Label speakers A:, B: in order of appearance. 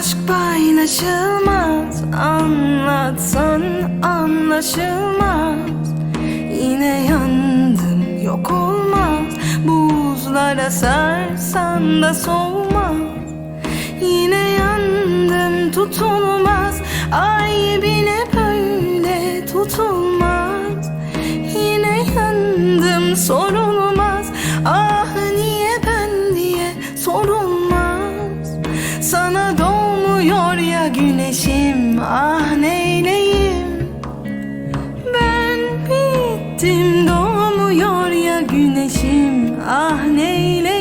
A: Aşk paylaşılmaz Anlatsan anlaşılmaz. Yine yandım yok olmaz. Buzlara sarsan da soğumaz Yine yandım tutulmaz. Ay bile böyle tutulmaz. Yine yandım sorulmaz güneşim Ah neyleyim Ben bittim doğmuyor ya güneşim. Ah neyleyim